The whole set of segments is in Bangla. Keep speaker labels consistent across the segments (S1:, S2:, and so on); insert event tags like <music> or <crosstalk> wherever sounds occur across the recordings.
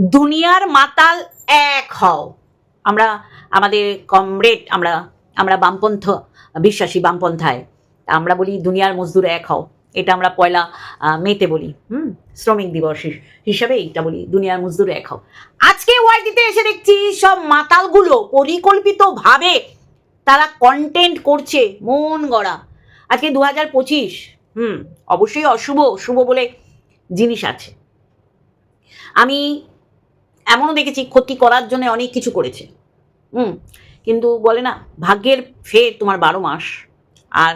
S1: দুনিয়ার মাতাল এক হও। আমরা, আমাদের কমরেড, আমরা আমরা বামপন্থ, বিশ্বাসী বামপন্থায়, আমরা বলি দুনিয়ার মজদুর এক হও। এটা আমরা পয়লা মেতে বলি, হুম? শ্রমিক দিবস হিসাবে এটা বলি দুনিয়ার মজদুর এক হও। আজকে ওয়াইটিতে এসে দেখছি সব মাতালগুলো পরিকল্পিতভাবে তারা কন্টেন্ট করছে মন গড়া। আজকে দু হাজার পঁচিশ, হুম, অবশ্যই অশুভ শুভ বলে জিনিস আছে। আমি এমনও দেখেছি ক্ষতি করার জন্য অনেক কিছু করেছে। হুম কিন্তু বলে না ভাগ্যের ফের তোমার বারো মাস আর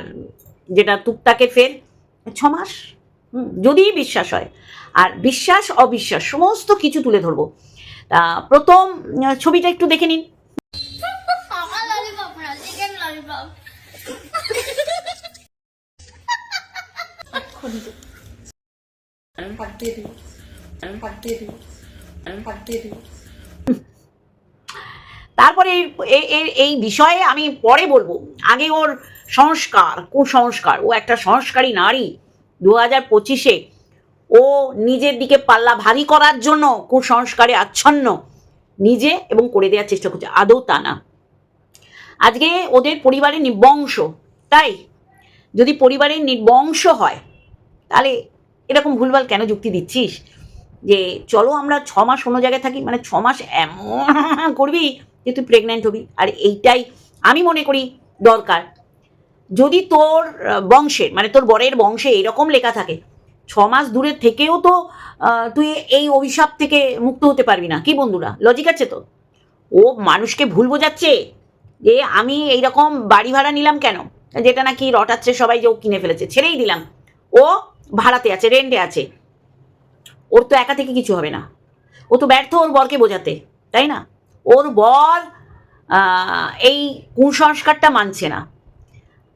S1: যেটা টুকটাকের ফের ছ মাস। হুম যদি বিশ্বাস হয়। আর বিশ্বাস অবিশ্বাস সমস্ত কিছু তুলে ধরবো। তা প্রথম ছবিটা একটু দেখে নিন।
S2: আমার
S1: তারপরে এই- বিষয়ে আমি পরে বলব। আগে ওর সংস্কার, কুসংস্কার। ও একটা সংস্কারী নারী। দু হাজার পঁচিশে ও নিজের দিকে পাল্লা ভারী করার জন্য কুসংস্কারে আচ্ছন্ন। নিজে এবং করে দেওয়ার চেষ্টা করছে। আদৌ তা না। আজকে ওদের পরিবারের নির্বংশ তাই যদি পরিবারের নির্বংশ হয়, তাহলে এরকম ভুলভাল কেন যুক্তি দিচ্ছিস? যে চলো আমরা ছ মাস অন্য জায়গায় থাকি মানে ছ মাস এমন করবি যে তুই প্রেগনেন্ট হবি। আর এইটাই আমি মনে করি দরকার। যদি তোর বংশের মানে তোর বরের বংশে এরকম লেখা থাকে, ছ মাস দূরে থেকেও তো তুই এই অভিশাপ থেকে মুক্ত হতে পারবি না। কি বন্ধুরা? লজিক আছে তো? ও মানুষকে ভুল বোঝাচ্ছে যে আমি এইরকম বাড়ি ভাড়া নিলাম কেন? যেটা নাকি রটাচ্ছে সবাই যে ও কিনে ফেলেছে, ছেড়েই দিলাম। ও ভাড়াতে আছে রেন্টে আছে। ওর তো একা থেকে কিছু হবে না। ও তো ব্যর্থ ওর বরকে বোঝাতে, তাই না? ওর বর এই কুসংস্কারটা মানছে না।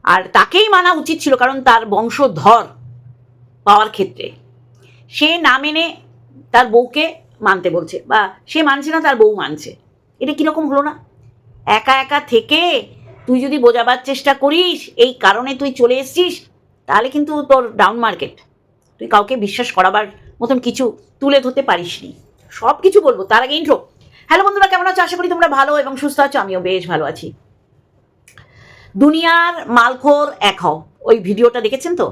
S1: আর তাকেই মানা উচিত ছিল, কারণ তার বংশধর পাওয়ার ক্ষেত্রে। সে না মেনে তার বউকে মানতে বলছে, বা সে মানছে না তার বউ মানছে। এটা কীরকম হলো না? একা একা থেকে তুই যদি বোঝাবার চেষ্টা করিস, এই কারণে তুই চলে এসছিস, তাহলে কিন্তু তোর ডাউন মার্কেট তুই কাউকে বিশ্বাস করাবার মতন কিছু তুলে ধরতে পারিসনি। সব কিছু বলব, তার আগে ইন্ট্রো হ্যালো বন্ধুরা, কেমন আছো? আশা করি তোমরা ভালো এবং সুস্থ আছো, আমিও বেশ ভালো আছি। দুনিয়ার মালখোর এক হও। ওই ভিডিওটা দেখেছেন তো?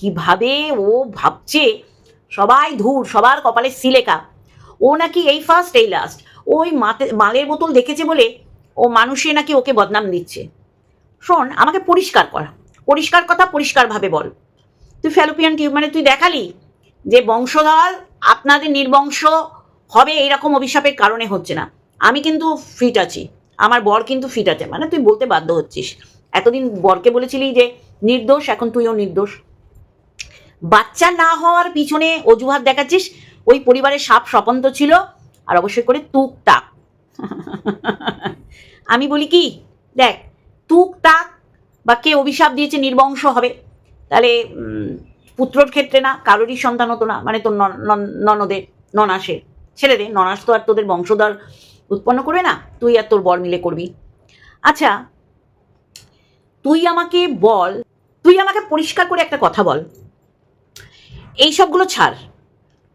S1: কীভাবে ও ভাবছে, সবাই ধূর, সবার কপালে সিলেকা। ও নাকি এই ফার্স্ট এই লাস্ট ওই মাতে, মালের বোতল দেখেছে বলে ও মানুষে নাকি ওকে বদনাম দিচ্ছে। শোন, আমাকে পরিষ্কার কর। পরিষ্কার কথা পরিষ্কারভাবে বল। তুই ফ্যালোপিয়ান টিউব মানে তুই দেখালি? যে বংশধর আপনাদের নির্বংশ হবে এইরকম অভিশাপের কারণে হচ্ছে না। আমি কিন্তু ফিট আছি। আমার বর কিন্তু ফিট আছে। মানে তুই বলতে বাধ্য হচ্ছিস। এতদিন বরকে বলেছিলি যে, নির্দোষ, এখন তুইও নির্দোষ। বাচ্চা না হওয়ার পিছনে অজুহাত দেখাচ্ছিস? ওই পরিবারের সাপ স্বপন্ত ছিল। আর অবশ্যই করে তুক তাক। <laughs> আমি বলি কি, দেখ, তুক তাক বা কে অভিশাপ দিয়েছে নির্বংশ হবে। তাহলে পুত্রর ক্ষেত্রে না, কারোরই সন্তান হতো না মানে তোর নন- নন- ননদের ননাসের ছেড়ে দে ননাস তো আর তোদের বংশধর উৎপন্ন করবে না, তুই আর তোর বর মিলে করবি। আচ্ছা তুই আমাকে বল, তুই আমাকে পরিষ্কার করে একটা কথা বল। এই সবগুলো ছাড়।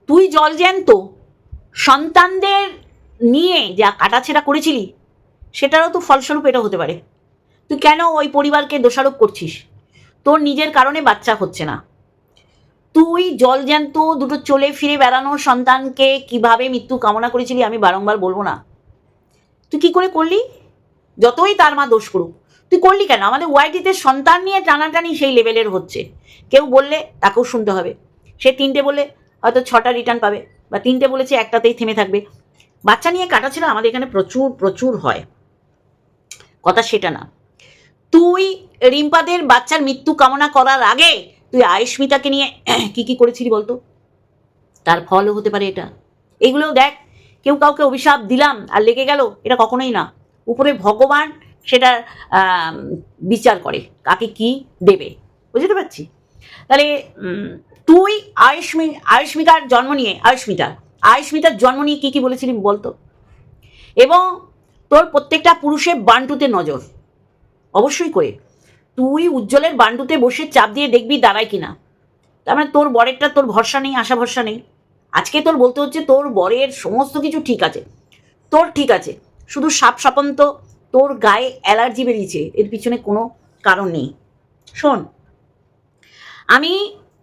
S1: তুই জল জ্যান্ত, সন্তানদের নিয়ে যা কাটাছেড়া করেছিলি, সেটারও তো ফলস্বরূপ এটা হতে পারে। তুই কেন ওই পরিবারকে দোষারোপ করছিস? তোর নিজের কারণে বাচ্চা হচ্ছে না। তুই জল জ্যান্ত, দুটো চলে ফিরে বেড়ানো সন্তানকে কীভাবে মৃত্যু কামনা করেছিলি আমি বারংবার বলব না। তুই কি করে করলি? যতই তার মা দোষ করুক। তুই করলি কেন? আমাদের ওয়াইটিতে সন্তান নিয়ে টানাটানি সেই লেভেলের হচ্ছে। কেউ বললে তাকেও শুনতে হবে। সে তিনটে বলে হয়তো ছটা রিটার্ন পাবে বা তিনটে বলেছে একটাতেই থেমে থাকবে। বাচ্চা নিয়ে কাটা কাটাছেড়া আমাদের এখানে প্রচুর প্রচুর হয়। কথা সেটা না। তুই রিম্পাদের বাচ্চার মৃত্যু কামনা করার আগে তুই আয়ুষ্মিতাকে নিয়ে <clears throat> কি কি করেছিলি বলতো? তার ফলও হতে পারে এটা। এগুলোও দেখ, কেউ কাউকে অভিশাপ দিলাম আর লেগে গেল, এটা কখনোই না। উপরে ভগবান সেটা বিচার করে, কাকে কি দেবে। বুঝতে পারছি? তাহলে তুই আয়ুষ্মি, আয়ুষ্মিতার জন্ম নিয়ে আয়ুষ্মিতা আয়ুষ্মিতার জন্ম নিয়ে কী কী বলেছিলি বলতো? এবং তোর প্রত্যেকটা পুরুষের বান্টুতে নজর, অবশ্যই করে। তুই উজ্জ্বলের বান্ডুতে বসে চাপ দিয়ে দেখবি দাঁড়ায় কিনা। তার মানে তোর বরেরটা তোর ভরসা নেই, আশা ভরসা নেই। আজকে তোর বলতে হচ্ছে তোর বরের সমস্ত কিছু ঠিক আছে। তোর ঠিক আছে, শুধু সাপ সাপন্ত তোর গায়ে অ্যালার্জি বেরিয়েছে, এর পিছনে কোনো কারণ নেই। শোন, আমি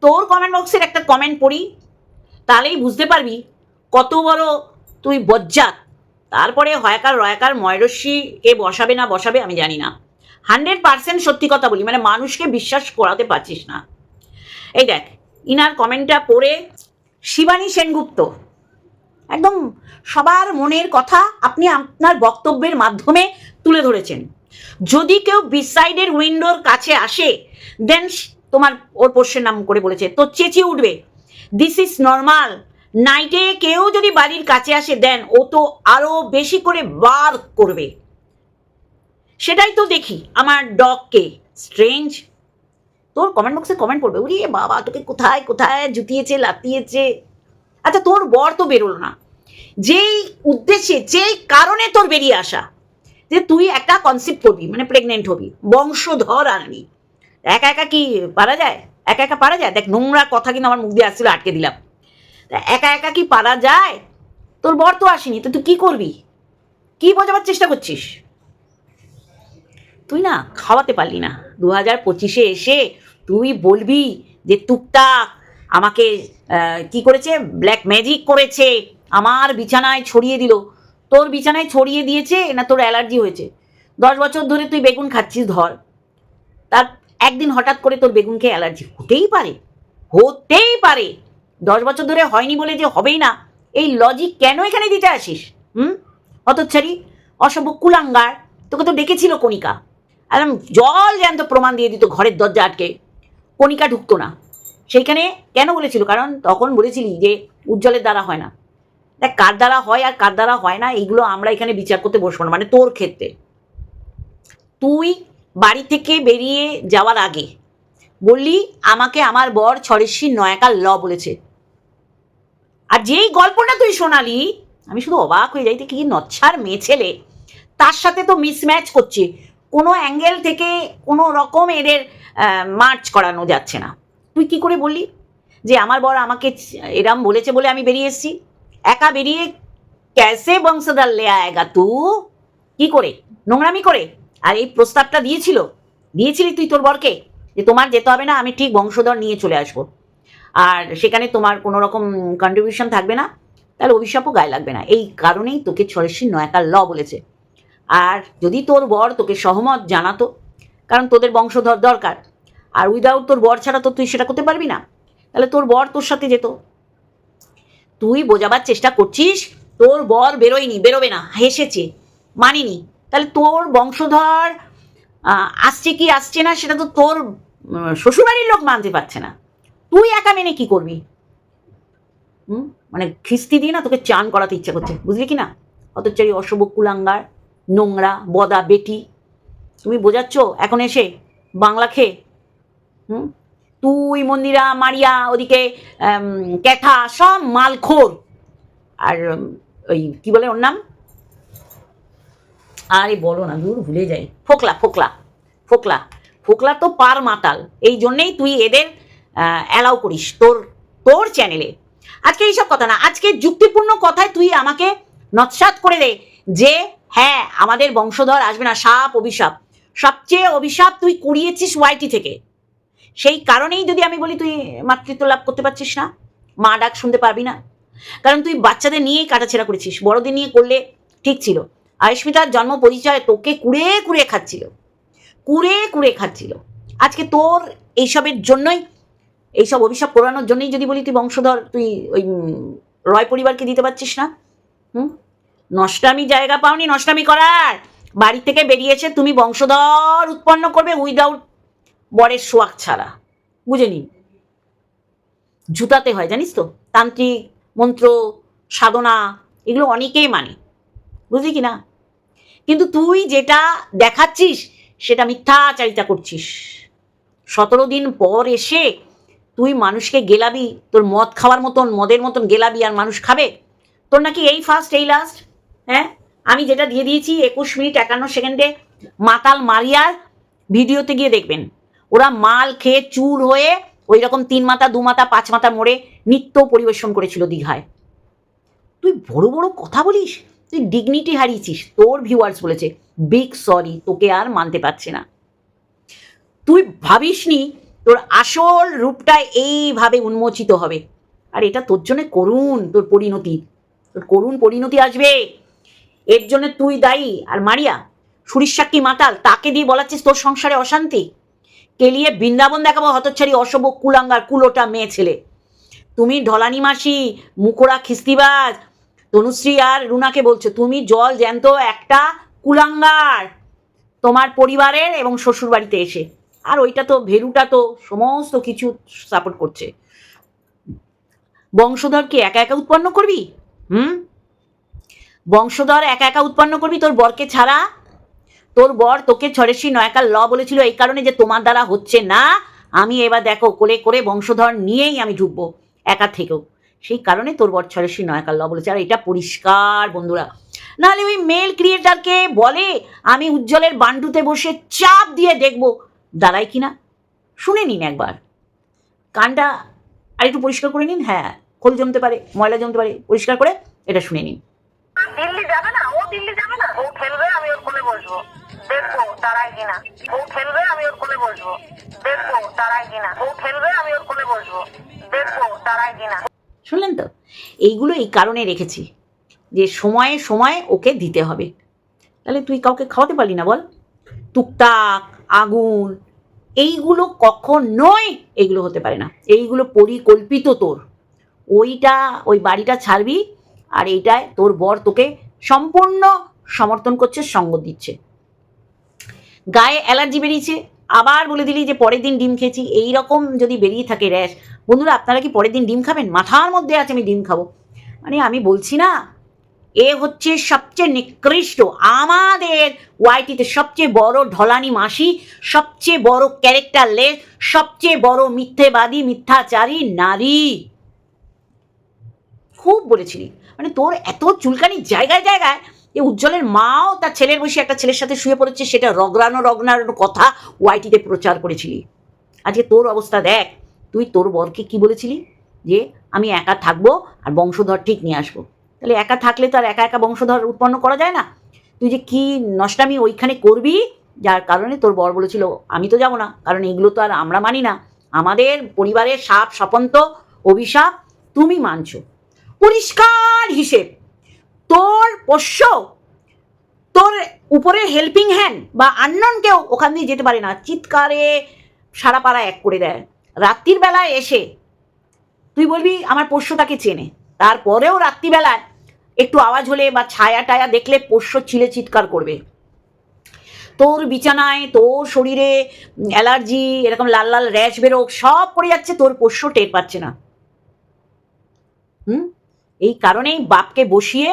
S1: তোর কমেন্ট বক্সের একটা কমেন্ট পড়ি, তাহলেই বুঝতে পারবি কত বড় তুই বজ্জাত। তারপরে হয়াকার, রয়াকার ময়রস্যি কে বসাবে না বসাবে আমি জানি না। হান্ড্রেড পার্সেন্ট সত্যি কথা বলি মানে মানুষকে বিশ্বাস করাতে পারছিস না। এই দেখ, ইনার কমেন্টটা পড়ে শিবানী সেনগুপ্ত। একদম সবার মনের কথা আপনি আপনার বক্তব্যের মাধ্যমে তুলে ধরেছেন। যদি কেউ বিসাইডের উইন্ডোর কাছে আসে দেন তোমার ওর পোষ্যের নাম করে বলেছে তো চেঁচিয়ে উঠবে। দিস ইজ নর্মাল নাইটে কেউ যদি বাড়ির কাছে আসে দেন ও তো আরও বেশি করে বার করবে। সেটাই তো দেখি। আমার ডগকে স্ট্রেঞ্জ তোর কমেন্ট বক্সে কমেন্ট করবে উড়ি বাবা, তোকে কোথায় কোথায় জুতিয়েছে, লাতিয়েছে? আচ্ছা তোর বর তো বেরোলো না। যেই উদ্দেশ্যে, যেই কারণে তোর বেরিয়ে আসা, যে তুই একটা কনসেপ্ট করবি মানে প্রেগনেন্ট হবি। বংশধর আনবি। একা একা কি পারা যায়? একা একা পারা যায়? দেখ, নোংরা কথা কিন্তু আমার মুখ দিয়ে আসছিল, আটকে দিলাম। একা একা কি পারা যায়? তোর বর তো আসেনি, তো তুই কি করবি? কি বোঝাবার চেষ্টা করছিস? তুই না খাওয়াতে পারলি না। দু হাজার পঁচিশে এসে তুই বলবি যে টুকটাক আমাকে কি করেছে? ব্ল্যাক ম্যাজিক করেছে। আমার বিছানায় ছড়িয়ে দিল। তোর বিছানায় ছড়িয়ে দিয়েছে না তোর অ্যালার্জি হয়েছে? দশ বছর ধরে তুই বেগুন খাচ্ছিস, ধর। তার একদিন হঠাৎ করে তোর বেগুন খেয়ে অ্যালার্জি হতেই পারে। হতেই পারে। দশ বছর ধরে হয়নি বলে যে হবেই না। এই লজিক কেন এখানে দিতে আসিস? হুম? অতচ্ছারি অসভ্য কুলাঙ্গার, তোকে তো ডেকেছিল কণিকা। একদম জল জ্যান্ত প্রমাণ দিয়ে দিত ঘরের দরজা আটকে। কণিকা ঢুকতো না। সেইখানে কেন বলেছিল? কারণ তখন বলেছিলি যে উজ্জ্বলের দ্বারা হয় না। দেখ, কার দ্বারা হয় আর কার দ্বারা হয় না, এইগুলো আমরা এখানে বিচার করতে বসবো না। মানে তোর ক্ষেত্রে। তুই বাড়ি থেকে বেরিয়ে যাওয়ার আগে বললি, আমাকে আমার বর ছরেশ্বরী নয়াকার ল বলেছে। আর যেই গল্পটা তুই শোনালি, আমি শুধু অবাক হয়ে যাই কি নচ্ছার মেয়ে ছেলে। তার সাথে তো মিসম্যাচ করছে। কোনো অ্যাঙ্গেল থেকে কোনো রকম এদের মার্চ করানো যাচ্ছে না। তুই কি করে বললি? যে আমার বর আমাকে এরম বলেছে বলে আমি বেরিয়ে এসেছি। একা বেরিয়ে ক্যাসে বংশধর লে আয়েগা তু? কি করে? নোংরামি করে? আর এই প্রস্তাবটা দিয়েছিল? দিয়েছিলি তুই তোর বরকে? যে তোমার যেতে হবে না, আমি ঠিক বংশধর নিয়ে চলে আসব। আর সেখানে তোমার কোনো রকম কন্ট্রিবিউশন থাকবে না? তাহলে অভিশাপও গায়ে লাগবে না। এই কারণেই তোকে ছরেশ্বরী নয়াকার ল বলেছে। আর যদি তোর বর তোকে সহমত জানাতো, কারণ তোদের বংশধর দরকার, আর উইদাউট তোর বর ছাড়া তো তুই সেটা করতে পারবি না, তাহলে তোর বর তোর সাথে যেত। তুই বোঝাবার চেষ্টা করছিস, তোর বর বেরোয়নি, বেরোবে না, হেসেছে, মানিনি, তাহলে তোর বংশধর আসছে কি আসছে না সেটা তো তোর শ্বশুরবাড়ির লোক মানতে পারছে না। তুই একা মেনে কি করবি? হুম? মানে খিস্তি দিয়ে না তোকে চান করাতে ইচ্ছা করছে, বুঝলি কি না? এই অশুভ কুলাঙ্গার। নোংরা, বদা, বেটি। তুমি বোঝাচ্ছ? এখন এসে বাংলা খেয়ে হুম? তুই, মন্দিরা, মারিয়া, ওদিকে ক্যাথা, সব মালখোর। আর ওই, কি বলে ওর নাম? আরে বলো না, দূর ভুলে যাই। ফোকলা ফোকলা ফোকলা। ফোকলা তো পার মাতাল। এই জন্যেই তুই এদের অ্যালাউ করিস তোর তোর চ্যানেলে আজকে এইসব কথা না, আজকে যুক্তিপূর্ণ কথায় তুই আমাকে নৎসাত করে দে যে হ্যাঁ আমাদের বংশধর আসবে না, সাপ অভিশাপ। সবচেয়ে অভিশাপ তুই কুড়িয়েছিস ওয়াইটি থেকে। সেই কারণেই যদি আমি বলি তুই মাতৃত্ব লাভ করতে পারছিস না, মা ডাক শুনতে পারবি না। কারণ তুই বাচ্চাদের নিয়েই কাটাছেড়া করেছিস, বড়দের নিয়ে করলে ঠিক ছিল। আয়ুষ্মিতার জন্ম পরিচয় তোকে কুড়ে কুড়ে খাচ্ছিল। কুড়ে কুড়ে খাচ্ছিল। আজকে তোর এইসবের জন্যই, এইসব অভিশাপ পোড়ানোর জন্যই যদি বলি তুই বংশধর, তুই ওই রয় পরিবারকে দিতে পারছিস না। হুম? নষ্টামি জায়গা পাওনি, নষ্টামি করার। বাড়ি থেকে বেরিয়েছে, তুমি বংশধর উৎপন্ন করবে উইদাউট বরের সোয়াক ছাড়া। বুঝে নিন জুতাতে হয়, জানিস তো? তান্ত্রিক, মন্ত্র, সাধনা, এগুলো অনেকেই মানে। বুঝলি কি না? কিন্তু তুই যেটা দেখাচ্ছিস, সেটা মিথ্যাচারিতা করছিস। সতেরো দিন পর এসে তুই মানুষকে গেলাবি, তোর মদ খাওয়ার মতন, মদের মতন গেলাবি আর মানুষ খাবে? তোর নাকি এই ফার্স্ট এই লাস্ট হ্যাঁ? আমি যেটা দিয়ে দিয়েছি, একুশ মিনিট একান্ন সেকেন্ডে মাতাল মারিয়ার ভিডিওতে গিয়ে দেখবেন। ওরা মাল খেয়ে চুর হয়ে ওই রকম তিন মাথা, দু মাথা, পাঁচ মাথা মোড়ে নৃত্য পরিবেশন করেছিল দীঘায়। তুই বড় বড় কথা বলিস? তুই ডিগনিটি হারিয়েছিস, তোর ভিউয়ার্স বলেছে বিগ সরি তোকে আর মানতে পারছে না। তুই ভাবিসনি তোর আসল রূপটা এইভাবে উন্মোচিত হবে। আর এটা তোর জন্য করুন তোর পরিণতি। তোর করুণ পরিণতি আসবে। এর জন্য তুই দায়ী। আর মারিয়া সুরিশাক্কি মাতাল, তাকে দিয়ে বলাচ্ছিস তোর সংসারে অশান্তি? কেলিয়ে বৃন্দাবন দেখাবো হতচ্ছাড়ি অশোভ কুলাঙ্গার, কুলোটা মেয়ে ছেলে। তুমি ঢলানি মাসি মুখোরা খিস্তিবাজ, তনুশ্রী আর রুনাকে বলছো, তুমি জল জ্যান্ত একটা কুলাঙ্গার তোমার পরিবারের এবং শ্বশুর বাড়িতে এসে। আর ওইটা তো, ভেরুটা তো, সমস্ত কিছু সাপোর্ট করছে। বংশধর কি একা একা উৎপন্ন করবি? হুম? বংশধর একা একা উৎপন্ন করবি? তোর বরকে ছাড়া। তোর বর তোকে ছড়েসি নয়কার ল বলেছিল, এই কারণে যে তোমার দ্বারা হচ্ছে না। আমি এবার দেখো, কোলে করে বংশধর নিয়েই আমি ঢুকবো, একা থেকেও। সেই কারণে তোর বর ছড়েসি নয়কার ল বলেছে। আর এটা পরিষ্কার, বন্ধুরা। নাহলে ওই মেল ক্রিয়েটারকে বলে, আমি উজ্জ্বলের বান্ডুতে বসে চাপ দিয়ে দেখব, দাঁড়ায় কিনা। শুনে নিন একবার। কানটা আর একটু পরিষ্কার করে নিন হ্যাঁ খোল জমতে পারে, ময়লা জমতে পারে, পরিষ্কার করে এটা শুনে নিন।
S3: দিল্লি যাবে না? ও দিল্লি যাবে না? ও খেলবে আমি ওর কোলে বসবো। দেখব কিনা। ও খেলবে আমি ওর কোলে বসবো। দেখব কিনা। ও খেলবে আমি ওর কোলে বসবো। দেখব কিনা।
S1: শুনলেন তো? এইগুলো এই কারণে রেখেছি যে সময়ে সময়ে ওকে দিতে হবে। তাহলে তুই কাউকে খাওয়াতে পারলি না বল? টুকটাক, আগুন, এইগুলো কখনোই এগুলো হতে পারে না। এইগুলো পরিকল্পিত তোর। ওইটা, ওই বাড়িটা ছাড়বি আর এইটায় তোর বর তোকে সম্পূর্ণ সমর্থন করছে, সঙ্গ দিচ্ছে। গায়ে অ্যালার্জি বেরিয়েছে, আবার বলে দিলি যে পরের দিন ডিম খেয়েছি এই রকম যদি বেরিয়ে থাকে র্যাশ। বন্ধুরা, আপনারা কি পরের দিন ডিম খাবেন? মাথার মধ্যে আছে, আমি ডিম খাব। মানে আমি বলছি না, এ হচ্ছে সবচেয়ে নিকৃষ্ট, আমাদের ওয়াইটিতে সবচেয়ে বড় ঢলানি মাসি, সবচেয়ে বড় ক্যারেক্টার ক্যারেক্টারলেস, সবচেয়ে বড় মিথ্যেবাদী, মিথ্যাচারী নারী। খুব বলেছিলি। মানে তোর এত চুলকানি জায়গায় জায়গায় যে উজ্জ্বলের মাও তার ছেলের বসে একটা ছেলের সাথে শুয়ে পড়েছে, সেটা রগড়ানো রগড়ানোর কথা ওয়াইটিতে প্রচার করেছিলি। আজকে তোর অবস্থা দেখ, তুই তোর বরকে কি বলেছিলি? যে আমি একা থাকব আর বংশধর ঠিক নিয়ে আসব। তাহলে একা থাকলে তো আর একা একা বংশধর উৎপন্ন করা যায় না। তুই যে কি নষ্টামি ওইখানে করবি? যার কারণে তোর বর বলেছিল, আমি তো যাব না, কারণ এগুলো তো আর আমরা মানি না। আমাদের পরিবারের সাপ স্বপন্ত অভিশাপ তুমি মানছো। পরিষ্কার হিসেব। তোর পোষ্য, তোর উপরে হেল্পিং হ্যান্ড বা আন্নন কেউ ওখান দিয়ে যেতে পারে না। চিৎকারে সারা পাড়া এক করে দেয়। রাত্রির বেলায় এসে তুই বলবি, আমার পোষ্য তাকে চেনে। তারপরেও রাত্রিবেলায় একটু আওয়াজ হলে বা ছায়া টায়া দেখলে পোষ্য ছিলে চিৎকার করবে। তোর বিছানায়, তোর শরীরে অ্যালার্জি, এরকম লাল লাল র্যাশ বেরোক, সব পড়ে যাচ্ছে, তোর পোষ্য টের পাচ্ছে না। হুম? এই কারণেই বাপকে বসিয়ে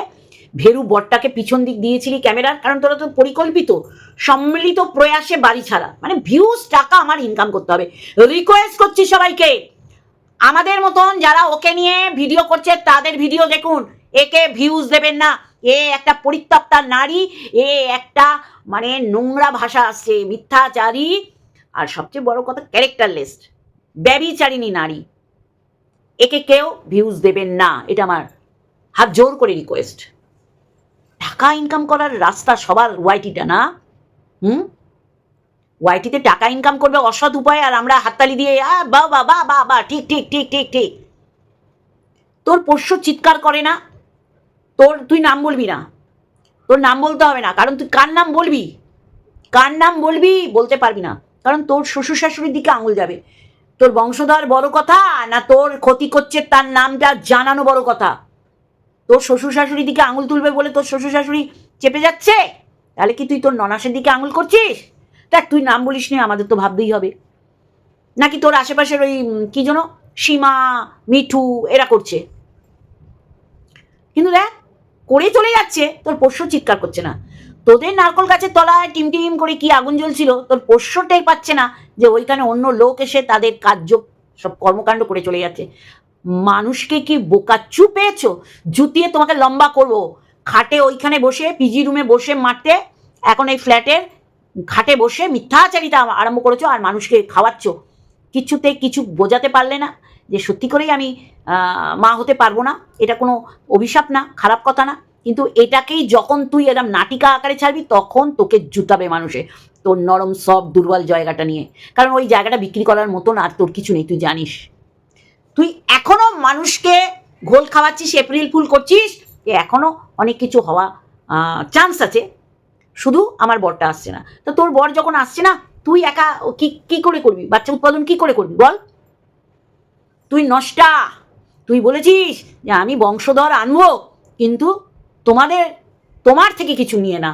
S1: ভেরু বটটাকে পিছন দিক দিয়েছিলি ক্যামেরার, কারণ তোরা তো পরিকল্পিত, সম্মিলিত প্রয়াসে বাড়ি ছাড়া। মানে ভিউজ টাকা আমার ইনকাম করতে হবে। রিকোয়েস্ট করছি সবাইকে। আমাদের মতন যারা ওকে নিয়ে ভিডিও করছে, তাদের ভিডিও দেখুন। একে ভিউজ দেবেন না। এ একটা পরিত্যক্তা নারী, এ একটা মানে নোংরা ভাষা আসছে মিথ্যাচারী, আর সবচেয়ে বড় কথা ক্যারেক্টার ক্যারেক্টারলেস ব্যবিচারিণী নারী। একে কেউ ভিউজ দেবেন না। এটা আমার হাত জোর করে রিকোয়েস্ট টাকা ইনকাম করার রাস্তা সবার ওয়াইটিটা না? হুম? ওয়াইটিতে টাকা ইনকাম করবে অসৎ উপায় আর আমরা হাততালি দিয়ে বা বা বা বা বা, ঠিক ঠিক ঠিক ঠিক ঠিক। তোর পোষ্য চিৎকার করে না? তোর, তুই নাম বলবি না? তোর নাম বলতে হবে না, কারণ তুই কার নাম বলবি? কার নাম বলবি? বলতে পারবি না। কারণ তোর শ্বশুর শাশুড়ির দিকে আঙুল যাবে। তোর বংশধর বড় কথা না তোর ক্ষতি করছে তার নামটা জানানো বড় কথা। তোর শ্বশুর শাশুড়ির দিকে আঙুল তুলবে বলে তোর শ্বশুর শাশুড়ি চেপে যাচ্ছে? তাহলে কি তুই তোর ননাসের দিকে আঙুল করছিস? দেখ, তুই নাম বলিস নি, আমাদের তো ভাবতেই হবে। নাকি তোর আশেপাশের ওই কি যেন, সীমা, মিঠু, এরা করছে। কিন্তু দেখ, করে চলে যাচ্ছে, তোর পোষ্য চিৎকার করছে না। তোদের নারকল গাছের তলায় টিম টিম করে কি আগুন জ্বলছিল, তোর পোষ্য টের পাচ্ছে না যে ওইখানে অন্য লোক এসে তাদের কার্য, সব কর্মকাণ্ড করে চলে যাচ্ছে। মানুষকে কি বোকাচ্ছু পেয়েছ জুতিয়ে তোমাকে লম্বা করব। খাটে ওইখানে বসে পিজি রুমে বসে মারতে, এখন এই ফ্ল্যাটের খাটে বসে মিথ্যাচারিতা আরম্ভ করেছ আর মানুষকে খাওয়াচ্ছ। কিছুতে কিছু বোঝাতে পারলে না যে সত্যি করেই আমি মা হতে পারব না। এটা কোনো অভিশাপ না, খারাপ কথা না। কিন্তু এটাকেই যখন তুই এরম নাটিকা আকারে ছাড়বি, তখন তোকে জুতাবে মানুষে। তোর নরম সব দুর্বল জায়গাটা নিয়ে। কারণ ওই জায়গাটা বিক্রি করার মতন আর তোর কিছু নেই, তুই জানিস। তুই এখনও মানুষকে ঘোল খাওয়াচ্ছিস, এপ্রিল ফুল করছিস? এ এখনও অনেক কিছু হওয়া চান্স আছে। শুধু আমার বরটা আসছে না। তো তোর বর যখন আসছে না, তুই একা কি কি করে করবি? বাচ্চা উৎপাদন কি করে করবি? বল। তুই নষ্টা। তুই বলেছিস যে আমি বংশধর আনব, কিন্তু তোমাদের, তোমার থেকে কিছু নিয়ে না।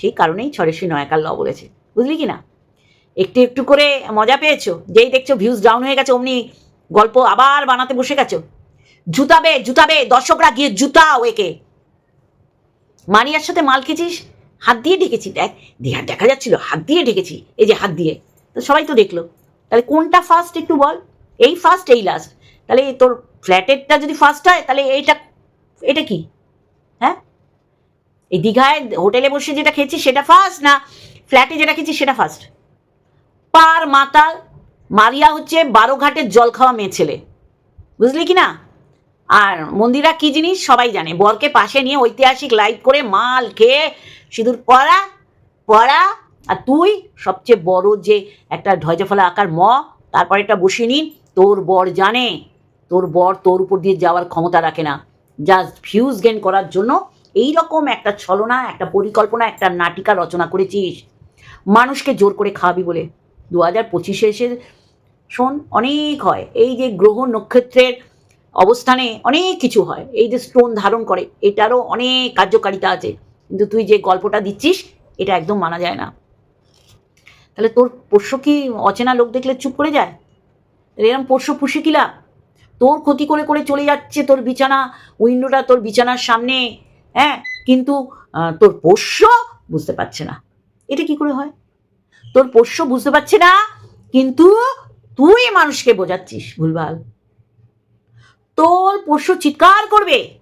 S1: সেই কারণেই ছড়েশ্বরী নয়াকার ল বলেছে। বুঝলি কি না? একটু একটু করে মজা পেয়েছ? যেই দেখছ ভিউজ ডাউন হয়ে গেছে, অমনি গল্প আবার বানাতে বসে গেছো। জুতাবে জুতাবে, দর্শকরা গিয়ে জুতাও একে। মারিয়ার সাথে মাল খেয়েছিস? হাত দিয়ে ঢেকেছি দেখ। দেহা দেখা যাচ্ছিল, হাত দিয়ে ঢেকেছি এই যে হাত দিয়ে। তো সবাই তো দেখল। তাহলে কোনটা ফার্স্ট একটু বল? এই ফার্স্ট এই লাস্ট তাহলে তোর ফ্ল্যাটেরটা যদি ফার্স্ট হয়, তাহলে এইটা, এটা কি? হ্যাঁ? এই দীঘায় হোটেলে বসে যেটা খেয়েছি সেটা ফার্স্ট না ফ্ল্যাটে যেটা খেয়েছি সেটা ফার্স্ট পার মাতাল মারিয়া হচ্ছে বারো ঘাটের জল খাওয়া মেয়ে ছেলে। বুঝলি কি না? আর মন্দিরা কি জিনিস? সবাই জানে। বরকে পাশে নিয়ে ঐতিহাসিক লাইভ করে মাল খেয়ে সিঁদুর পড়া পড়া আর তুই সবচেয়ে বড় যে একটা ধ্বজাফলা আকার ম, তারপর একটা বসিয়ে নিন, তোর বর জানে। তোর বর তোর উপর দিয়ে যাওয়ার ক্ষমতা রাখে না। জাস্ট ভিউজ গেন করার জন্য এই রকম একটা ছলনা, একটা পরিকল্পনা, একটা নাটিকা রচনা করেছিস। মানুষকে জোর করে খাওয়াবি বলে। দু হাজার পঁচিশে এসে শোন, অনেক হয়। এই যে গ্রহ নক্ষত্রের অবস্থানে অনেক কিছু হয়। এই যে স্টোন ধারণ করে, এটারও অনেক কার্যকারিতা আছে। কিন্তু তুই যে গল্পটা দিচ্ছিস, এটা একদম মানা যায় না। তাহলে তোর পোষ্য কি অচেনা লোক দেখলে চুপ করে যায়? এরকম পোষ্য পুষে কিলা তোর ক্ষতি করে করে চলে যাচ্ছে তোর বিছানা, উইন্ডোটা তোর বিছানার সামনে হ্যাঁ? কিন্তু তোর পোষ্য বুঝতে পারছে না। এটা কি করে হয়? তোর পোষ্য বুঝতে পারছে না, কিন্তু তুই মানুষকে বোঝাচ্ছিস, ভুলভাল। তোর পোষ্য চিৎকার করবে।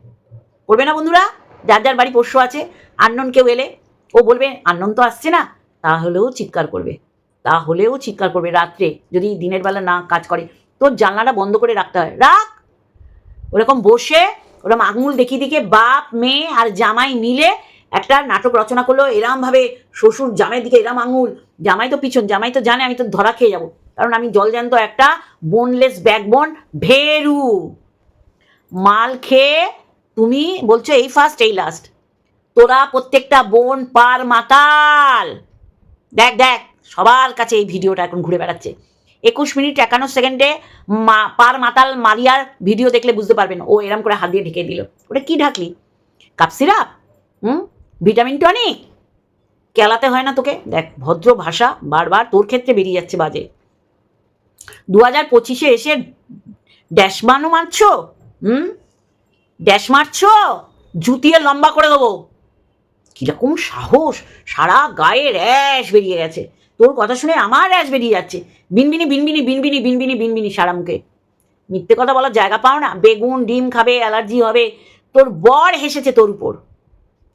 S1: করবে না বন্ধুরা? যার যার বাড়ি পোষ্য আছে, আন্নন কেউ এলে, ও বলবে, আন্নন তো আসছে না। তাহলেও চিৎকার করবে। তাহলেও চিৎকার করবে রাত্রে, যদি দিনের বেলা না কাজ করে। তোর জানলাটা বন্ধ করে রাখতে হয়। রাখ। ওরকম বসে, ওরকম আঙুল দেখিয়ে দেখিয়ে বাপ, মেয়ে আর জামাই মিলে একটা নাটক রচনা করল। এরমভাবে শ্বশুর জামাইয়ের দিকে এরম আঙুল। জামাই তো পিছন, জামাই তো জানে, আমি তো ধরা খেয়ে যাব। কারণ আমি জল জ্যান্ত একটা বোনলেস ব্যাকবোন ভেরু। মাল খেয়ে তুমি বলছো এই ফার্স্ট এই লাস্ট তোরা প্রত্যেকটা বোন, পার, মাতাল। দেখ দেখ, সবার কাছে এই ভিডিওটা এখন ঘুরে বেড়াচ্ছে। একুশ মিনিট একান্ন সেকেন্ডে মা, পার, মাতাল, মারিয়ার ভিডিও দেখলে বুঝতে পারবেন। ও এরম করে হাত দিয়ে ঢেকে দিল। ওটা কি ঢাকলি? Cup syrup? হুম? Vitamin tonic? কেলাতে হয় না তোকে? দেখ, ভদ্র ভাষা বারবার তোর ক্ষেত্রে বেরিয়ে যাচ্ছে বাজে। দু হাজার পঁচিশে এসে ড্যাশমানও মারছো? হুম? ড্যাশ মারছো? জুতিয়ে লম্বা করে দেবো। কীরকম সাহস? সারা গায়ে র্যাশ বেরিয়ে গেছে। তোর কথা শুনে আমার র্যাশ বেরিয়ে যাচ্ছে। বিনবিনি বিনবিনি বিনবিনি বিনবিনি বিনবিনি সারা মুখে। মিথ্যে কথা বলার জায়গা পাও না। বেগুন, ডিম খাবে, অ্যালার্জি হবে। তোর বর হেসেছে তোর উপর।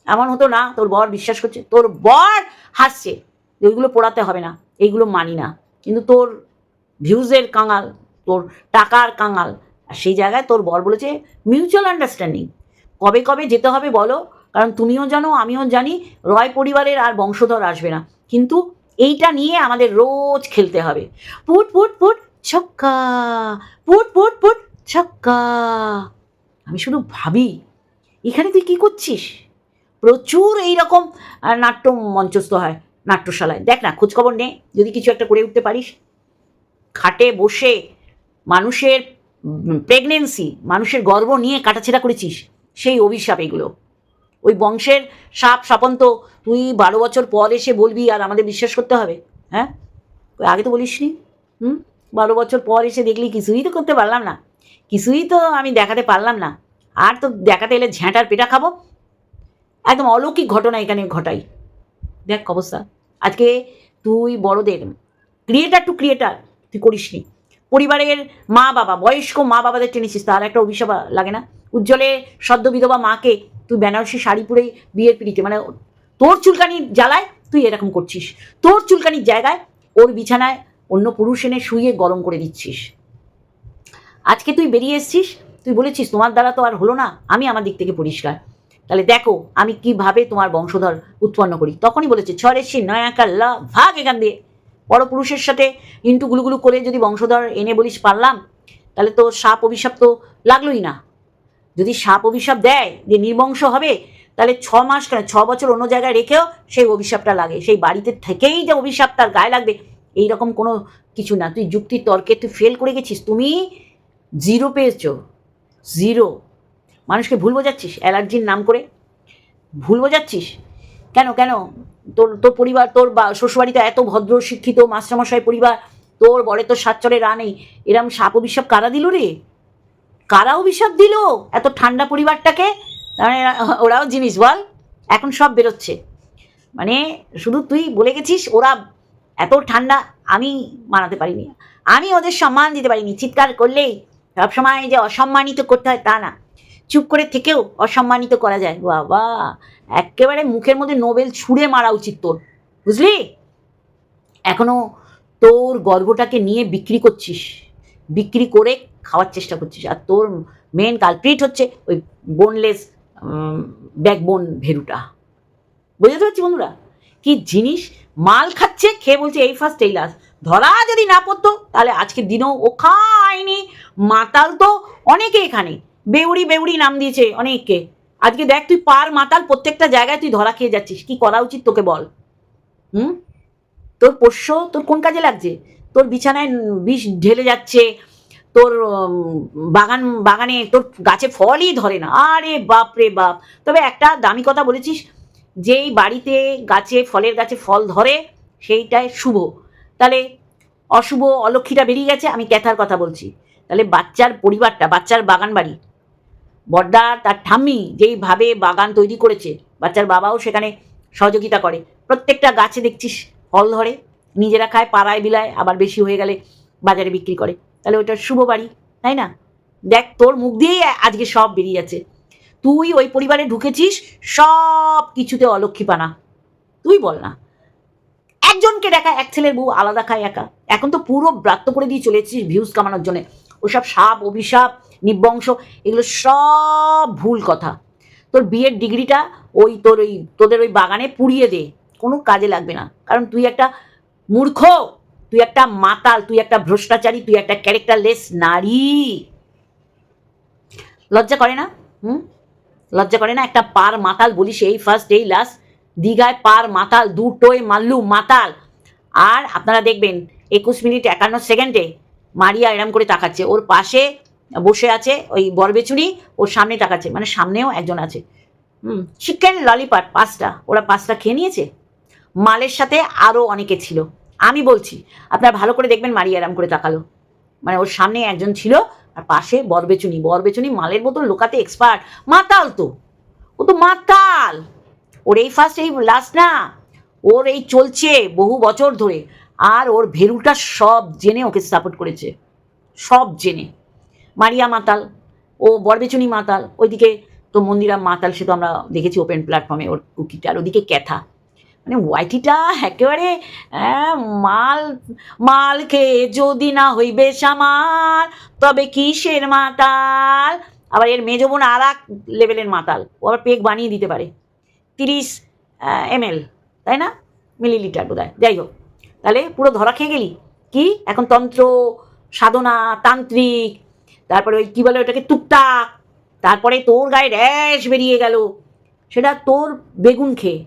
S1: এমন হতো না। তোর বর বিশ্বাস করছে। তোর বর হাসছে। ওইগুলো পোড়াতে হবে না। এইগুলো মানি না। কিন্তু তোর ভিউজের কাঙাল, তোর টাকার কাঙাল। আর সেই জায়গায় তোর বর বলেছে মিউচুয়াল আন্ডারস্ট্যান্ডিং কবে কবে যেতে হবে বলো, কারণ তুমিও জানো, আমিও জানি, রয় পরিবারের আর বংশধর আসবে না। কিন্তু এইটা নিয়ে আমাদের রোজ খেলতে হবে। পুট পুট পুট, ছক্কা। পুট পুট পুট, ছক্কা। আমি শুধু ভাবি, এখানে তুই কি করছিস? প্রচুর এইরকম নাট্য মঞ্চস্থ হয়, নাট্যশালায়। দেখ না, খোঁজখবর নে, যদি কিছু একটা করে উঠতে পারিস। খাটে বসে মানুষের প্রেগনেন্সি মানুষের গর্ব নিয়ে কাটাছেড়া করেছিস, সেই অভিশাপ এগুলো। ওই বংশের সাপ সাপন্ত, তুই বারো বছর পর এসে বলবি আর আমাদের বিশ্বাস করতে হবে হ্যাঁ? আগে তো বলিসনি? হুম? বারো বছর পর এসে দেখলি, কিছুই তো করতে পারলাম না। কিছুই তো আমি দেখাতে পারলাম না। আর তো দেখাতে এলে ঝ্যাঁটার পেটা খাব। একদম অলৌকিক ঘটনা এখানে ঘটাই। দেখ অবস্থা। আজকে তুই বড়দের ক্রিয়েটার টু ক্রিয়েটার তুই করিসনি। পরিবারের মা বাবা বয়স্ক মা বাবাদের টেনেছিস তার একটা অভিশাপ লাগে না? উজ্জ্বলে সদ্য বিধবা মাকে তুই বেনারসি শাড়ি পরে বিয়ের পিড়িতে মানে তোর চুলকানির জ্বালায় তুই এরকম করছিস। তোর চুলকানির জায়গায় ওর বিছানায় অন্য পুরুষ এনে শুয়ে গরম করে দিচ্ছিস। আজকে তুই বেরিয়ে এসছিস, তুই বলেছিস, তোমার দ্বারা তো আর হলো না, আমি আমার দিক থেকে পরিষ্কার। তাহলে দেখো, আমি কীভাবে তোমার বংশধর উৎপন্ন করি। তখনই বলেছে, ছড়ে সে নয়া কাল্লা ভাগ এখান দিয়ে। বড় পুরুষের সাথে ইন্টু গুলুগুলু করে যদি বংশধর এনে বলিস পারলাম, তাহলে তো সাপ অভিশাপ তো লাগলোই না। যদি সাপ অভিশাপ দেয়, যে নির্বংশ হবে, তাহলে ছ মাস কেন, ছ বছর অন্য জায়গায় রেখেও সেই অভিশাপটা লাগে। সেই বাড়িতে থেকেই যে অভিশাপ তার গায়ে লাগবে এই রকম কোনো কিছু না। তুই যুক্তি তর্কে তুই ফেল করে গেছিস। তুমি জিরো পেয়েছ। জিরো মানুষকে ভুল বোঝাচ্ছিস অ্যালার্জির নাম করে। ভুল বোঝাচ্ছিস? কেন কেন? তোর তোর পরিবার, তোর বা, শ্বশুরবাড়িতে এত ভদ্র, শিক্ষিত, মাস্টারমশাই পরিবার, তোর বড়ে তোর সাতচরে রা নেই এরম সাপ অভিশাপ কারা দিল রে? কারা অভিশাপ দিল? এত ঠান্ডা পরিবারটাকে? মানে ওরাও জিনিস বল, এখন সব বেরোচ্ছে। মানে শুধু তুই বলে গেছিস, ওরা এত ঠান্ডা, আমি মানাতে পারিনি। আমি ওদের সম্মান দিতে পারিনি। চিৎকার করলেই সবসময় যে অসম্মানিত করতে হয় তা না। চুপ করে থেকেও অসম্মানিত করা যায়। বাবা! একেবারে মুখের মধ্যে নোবেল ছুঁড়ে মারা উচিত তোর, বুঝলি? এখনও তোর গর্বটাকে নিয়ে বিক্রি করছিস, বিক্রি করে খাওয়ার চেষ্টা করছিস। আর তোর মেন কালপ্রিট হচ্ছে ওই বোনলেস ব্যাকবোন ভেরুটা। বুঝতে পারছি বন্ধুরা? কি জিনিস? মাল খাচ্ছে, খেয়ে বলছে, এই ফার্স্ট এই লাস্ট ধরা যদি না পড়তো, তাহলে আজকের দিনেও ও খায়নি। মাতাল তো অনেকে এখানে। বেউড়ি বেউড়ি নাম দিয়েছে অনেককে। আজকে দেখ তুই পার মাতাল প্রত্যেকটা জায়গায় তুই ধরা খেয়ে যাচ্ছিস। কি করা উচিত তোকে বল। হুম? তোর পোষ্য তোর কোন কাজে লাগছে? তোর বিছানায় বিষ ঢেলে যাচ্ছে, তোর বাগান, বাগানে তোর গাছে ফলই ধরে না। আরে বাপ রে বাপ। তবে একটা দামি কথা বলেছিস, যেই বাড়িতে গাছে, ফলের গাছে ফল ধরে, সেইটাই শুভ। তাহলে অশুভ অলক্ষীটা বেরিয়ে গেছে, আমি ক্যাথার কথা বলছি। তাহলে বাচ্চার পরিবারটা, বাচ্চার বাগান বাড়ি বড়দা তার ঠাম্মি যেইভাবে বাগান তৈরি করেছে, বাচ্চার বাবাও সেখানে সহযোগিতা করে। প্রত্যেকটা গাছে দেখছিস, ফল ধরে, নিজেরা খায়, পাড়ায় বিলায়, আবার বেশি হয়ে গেলে বাজারে বিক্রি করে। তাহলে ওটা শুভ বাড়ি, তাই না? দেখ, তোর মুখ দিয়েই আজকে সব বেরিয়ে যাচ্ছে। তুই ওই পরিবারে ঢুকেছিস, সব কিছুতে অলক্ষীপানা। তুই বল না। একজনকে দেখা, এক ছেলের বউ আলাদা খায় একা। এখন তো পুরো ব্রাত্য করে দিয়ে চলে ভিউজ কামানোর জন্য। ওসব সাপ, অভিশাপ নিবংশ, এগুলো সব ভুল কথা। তোর বিয়ের ডিগ্রিটা ওই তোর ওই, তোদের ওই বাগানে পুড়িয়ে দে, কোনো কাজে লাগবে না। কারণ তুই একটা মূর্খ, তুই একটা মাতাল, তুই একটা ভ্রষ্টাচারী, তুই একটা ক্যারেক্টারলেস নারী। লজ্জা করে না? হুম? লজ্জা করে না? একটা পার মাতাল বলিস এই ফার্স্ট এই লাস্ট দীঘায় পার মাতাল, দুটোই মাল্লু মাতাল। আর আপনারা দেখবেন, একুশ মিনিট একান্ন সেকেন্ডে মারিয়া এরম করে তাকাচ্ছে। ওর পাশে বসে আছে, ওই বরবেচুরি ওর সামনে তাকাচ্ছে মানে সামনেও একজন আছে। হুম চিকেন ললিপট পাঁচটা ওরা পাঁচটা খেয়ে নিয়েছে? মালের সাথে আরও অনেকে ছিল। আমি বলছি, আপনারা ভালো করে দেখবেন মারি আরাম করে তাকালো। মানে ওর সামনে একজন ছিল, আর পাশে বরবেচুনি বরবেচুনি মালের মতন লোকাতে এক্সপার্ট মাতাল তো। ও তো মাতাল। ওর এই ফার্স্ট এই লাস্ট না। ওর এই চলছে বহু বছর ধরে। আর ওর ভেরুটা সব জেনে ওকে সাপোর্ট করেছে। সব জেনে। মারিয়া মাতাল ও বরবেচুনি মাতাল। ওইদিকে তো মন্দিরা মাতাল, সে তো আমরা দেখেছি ওপেন প্ল্যাটফর্মে ওর কুকিটা। ওদিকে ক্যাথা। মানে ওয়াইটিটা একেবারে মাল মাল খেয়ে যদি না হইবে সামাল তবে কিসের মাতাল? আবার এর মেজো বোন আর এক লেভেলের মাতাল। ও আবার পেক বানিয়ে দিতে পারে। তিরিশ এমএল তাই না? মিলিলিটার বোধ হয় যাই হোক, তাহলে পুরো ধরা খেয়ে গেলি? কি? এখন তন্ত্র, সাধনা, তান্ত্রিক তারপরে ওই কী বলে ওটাকে, টুকটাক। তারপরে তোর গায়ে র্যাশ বেরিয়ে গেল। সেটা তোর বেগুন খেয়ে।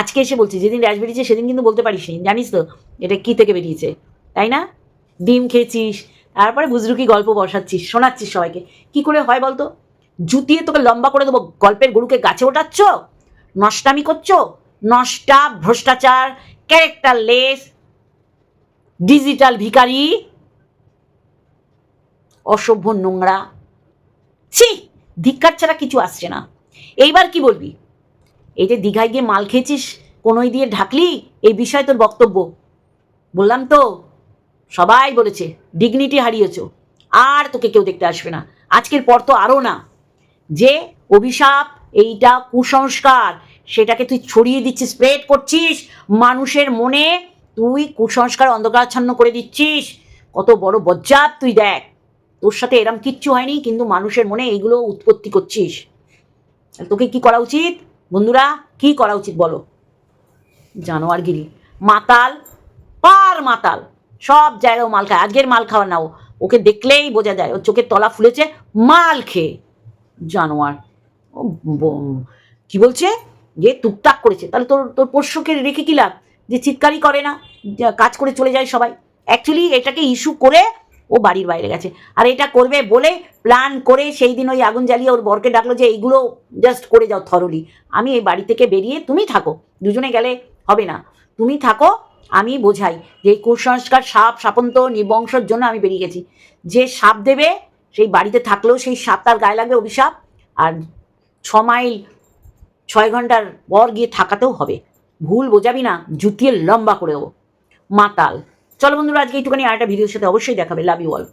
S1: আজকে এসে বলছি, যেদিন র্যাশ বেরিয়েছে সেদিন কিন্তু বলতে পারিস নি জানিস তো, এটা কী থেকে বেরিয়েছে, তাই না? ডিম খেয়েছিস, তারপরে বুজরুকি গল্প বসাচ্ছিস, শোনাচ্ছিস সবাইকে। কি করে হয় বলতো? জুতিয়ে তোকে লম্বা করে দেবো, গল্পের গরুকে গাছে ওঠাচ্ছ? নষ্টামি করছ? নষ্টা, ভ্রষ্টাচার, ক্যারেক্টারলেস, ডিজিটাল ভিখারি অসভ্য নোংরা। ছি, ধিক্কার ছাড়া কিছু আসছে না। এইবার কি বলবি? এই যে দীঘায় গিয়ে মাল খেয়েছিস, কোনোই দিয়ে ঢাকলি, এই বিষয়ে তোর বক্তব্য। বললাম তো, সবাই বলেছে ডিগনিটি হারিয়েছ। আর তোকে কেউ দেখতে আসবে না। আজকের পর তো আরও না। যে অভিশাপ, এইটা কুসংস্কার, সেটাকে তুই ছড়িয়ে দিচ্ছিস স্প্রেড করছিস, মানুষের মনে তুই কুসংস্কার অন্ধকারাচ্ছন্ন করে দিচ্ছিস। কত বড় বজ্জাত তুই দেখ। তোর সাথে এরম কিচ্ছু হয়নি, কিন্তু মানুষের মনে এইগুলো উৎপত্তি করছিস। তোকে কি করা উচিত? বন্ধুরা, কি করা উচিত বলো? জানোয়ারগিরি। মাতাল, পার মাতাল। সব জায়গায় মাল খায়। আজকের মাল খাওয়া না ও। ওকে দেখলেই বোঝা যায়। ওর চোখের তলা ফুলেছে, মাল খেয়ে। জানোয়ার। কি বলছে? যে টুকটাক করেছে। তাহলে তোর তোর পোষ্যকে রেখে কি লাভ? যে চিৎকারই করে না। কাজ করে চলে যায় সবাই। অ্যাকচুয়ালি এটাকে ইস্যু করে ও বাড়ির বাইরে গেছে। আর এটা করবে বলে প্ল্যান করে সেই দিন ওই আগুন জ্বালিয়ে ওর বরকে ডাকলো যে, এইগুলো জাস্ট করে যাও থরলি আমি এই বাড়ি থেকে বেরিয়ে তুমি থাকো। দুজনে গেলে হবে না। তুমি থাকো, আমি বোঝাই যে কুসংস্কার, সাপ, সাপন্ত নির্বংশর জন্য আমি বেরিয়ে গেছি। যে সাপ দেবে, সেই বাড়িতে থাকলেও সেই সাপ তার গায়ে লাগবে অভিশাপ। আর ছ মাইল, ছয় ঘণ্টার পর গিয়ে থাকাতেও হবে। ভুল বোঝাবি না, জুতিয়ে লম্বা করে দেবো। মাতাল। চলো বন্ধুরা আজকে একটুখানি আরেকটা ভিডিওর সাথে অবশ্যই দেখাবে। Love you all